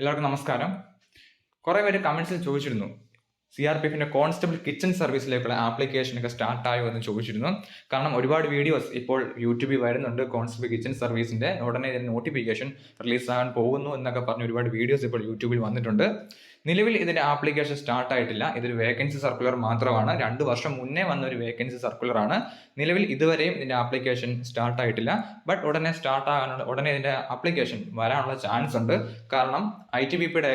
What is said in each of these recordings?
എല്ലാവർക്കും നമസ്കാരം. കുറേ പേര് കമൻസിൽ ചോദിച്ചിരുന്നു. സി ആർ പി എഫിന്റെ കോൺസ്റ്റബിൾ കിച്ചൺ സർവീസിലേക്കുള്ള ആപ്ലിക്കേഷൻ ഒക്കെ സ്റ്റാർട്ട് ആയോ എന്ന് ചോദിച്ചിരുന്നു. കാരണം ഒരുപാട് വീഡിയോസ് ഇപ്പോൾ യൂട്യൂബിൽ വരുന്നുണ്ട്. കോൺസ്റ്റബിൾ കിച്ചൺ സർവീസിന്റെ ഉടനെ ഇതിന്റെ നോട്ടിഫിക്കേഷൻ റിലീസ് ആകാൻ പോകുന്നു എന്നൊക്കെ പറഞ്ഞ് ഒരുപാട് വീഡിയോസ് ഇപ്പോൾ യൂട്യൂബിൽ വന്നിട്ടുണ്ട്. നിലവിൽ ഇതിന്റെ ആപ്ലിക്കേഷൻ സ്റ്റാർട്ട് ആയിട്ടില്ല. ഇതൊരു വേക്കൻസി സർക്കുലർ മാത്രമാണ്. രണ്ട് വർഷം മുന്നേ വന്ന ഒരു വേക്കൻസി സർക്കുലർ ആണ്. നിലവിൽ ഇതുവരെയും ഇതിന്റെ ആപ്ലിക്കേഷൻ സ്റ്റാർട്ട് ആയിട്ടില്ല. ബട്ട് ഉടനെ സ്റ്റാർട്ട് ആകാനുള്ള ഉടനെ ഇതിന്റെ ആപ്ലിക്കേഷൻ വരാനുള്ള ചാൻസ് ഉണ്ട്. കാരണം ഐ ടി ബി പിയുടെ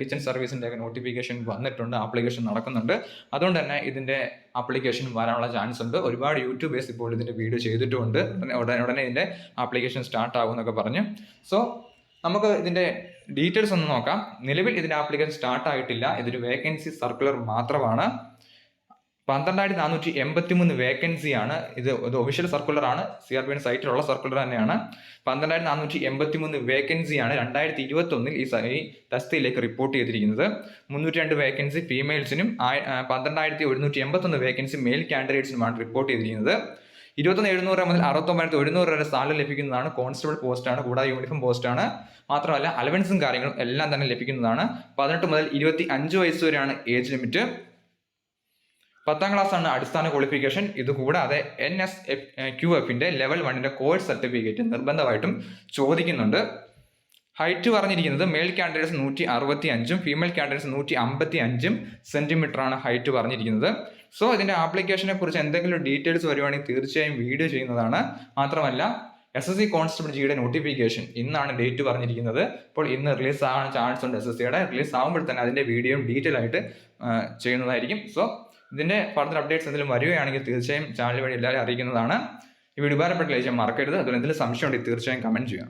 കിച്ചൺ സർവീസിന്റെ ഒക്കെ നോട്ടിഫിക്കേഷൻ വന്നിട്ടുണ്ട്. ആപ്ലിക്കേഷൻ നടക്കുന്നുണ്ട്. അതുകൊണ്ട് തന്നെ ഇതിന്റെ ആപ്ലിക്കേഷൻ വരാനുള്ള ചാൻസ് ഉണ്ട്. ഒരുപാട് യൂട്യൂബേഴ്സ് ഇപ്പോൾ ഇതിന്റെ വീഡിയോ ചെയ്തിട്ടുണ്ട് ഉടനെ ഉടനെ ഇതിന്റെ ആപ്ലിക്കേഷൻ സ്റ്റാർട്ട് ആകും എന്നൊക്കെ പറഞ്ഞു. സോ നമുക്ക് ഇതിന്റെ ഡീറ്റെയിൽസ് ഒന്ന് നോക്കാം. നിലവിൽ ഇതിന്റെ ആപ്ലിക്കേഷൻ സ്റ്റാർട്ട് ആയിട്ടില്ല. ഇതൊരു വേക്കൻസി സർക്കുലർ മാത്രമാണ്. പന്ത്രണ്ടായിരത്തി നാനൂറ്റി എൺപത്തി മൂന്ന് വേക്കൻസിയാണ് ഇത് ഇത് ഒഫീഷ്യൽ സർക്കുലർ ആണ്. സി ആർ പി എൻ സൈറ്റിലുള്ള സർക്കുലർ തന്നെയാണ്. പന്ത്രണ്ടായിരത്തി നാനൂറ്റി എൺപത്തി മൂന്ന് വേക്കൻസിയാണ് രണ്ടായിരത്തി ഇരുപത്തി ഒന്നിൽ ഈ ഈ തസ്തിയിലേക്ക് റിപ്പോർട്ട് ചെയ്തിരിക്കുന്നത് മുന്നൂറ്റി രണ്ട് വേക്കൻസി ഫീമെയിൽസിനും പന്ത്രണ്ടായിരത്തി ഒരുന്നൂറ്റി എൺപത്തൊന്ന് വേക്കൻസി മെയിൽ കാൻഡിഡേറ്റ്സിനുമാണ് റിപ്പോർട്ട് ചെയ്തിരിക്കുന്നത്. ഇരുപത്തൊന്ന് എഴുന്നൂറ് മുതൽ അറുപത്തൊമ്പതിനായിരത്തി ഒരുന്നൂറ് വരെ സാലറി ലഭിക്കുന്നതാണ് കോൺസ്റ്റബിൾ പോസ്റ്റാണ് കൂടാതെ യൂണിഫോം പോസ്റ്റാണ്. മാത്രമല്ല അലവൻസും കാര്യങ്ങളും എല്ലാം തന്നെ ലഭിക്കുന്നതാണ്. പതിനെട്ട് മുതൽ ഇരുപത്തി അഞ്ച് വയസ്സ് വരെയാണ് ഏജ് ലിമിറ്റ്. പത്താം ക്ലാസ് ആണ് അടിസ്ഥാന ക്വാളിഫിക്കേഷൻ ഇത് കൂടാതെ എൻ എസ് എഫ് ക്യു എഫിന്റെ ലെവൽ വണ്ണിന്റെ കോഴ്സ് സർട്ടിഫിക്കറ്റ് നിർബന്ധമായിട്ടും ചോദിക്കുന്നുണ്ട്. ഹൈറ്റ് പറഞ്ഞിരിക്കുന്നത് മെയിൽ കാൻഡിഡേറ്റ്സ് നൂറ്റി അറുപത്തി അഞ്ചും ഫീമെയിൽ കാൻഡിഡേറ്റ്സ് നൂറ്റി അമ്പത്തി അഞ്ചും സെന്റിമീറ്റർ ആണ് ഹൈറ്റ് പറഞ്ഞിരിക്കുന്നത്. സോ ഇതിന്റെ ആപ്ലിക്കേഷനെ കുറിച്ച് എന്തെങ്കിലും ഡീറ്റെയിൽസ് വരുവാണെങ്കിൽ തീർച്ചയായും വീഡിയോ ചെയ്യുന്നതാണ്. മാത്രമല്ല എസ് എസ് സി കോൺസ്റ്റബിൾ ജിയുടെ നോട്ടിഫിക്കേഷൻ ഇന്നാണ് ഡേറ്റ് പറഞ്ഞിരിക്കുന്നത്. അപ്പോൾ ഇന്ന് റിലീസ് ആകാൻ ചാൻസ് ഉണ്ട് എസ് എസ് സിയുടെ റിലീസ് ആകുമ്പോൾ തന്നെ അതിന്റെ വീഡിയോയും ഡീറ്റെയിൽ ആയിട്ട് ചെയ്യുന്നതായിരിക്കും. സോ ഇതിന്റെ ഫർദർ അപ്ഡേറ്റ്സ് എന്തെങ്കിലും വരികയാണെങ്കിൽ തീർച്ചയായും ചാനൽ വഴി എല്ലാവരും അറിയിക്കുന്നതാണ്. ഈ വീഡിയോ ഉപകാരപ്പെട്ടില്ല മറക്കരുത്. അതുപോലെ എന്തെങ്കിലും സംശയം ഉണ്ടെങ്കിൽ തീർച്ചയായും കമന്റ് ചെയ്യാം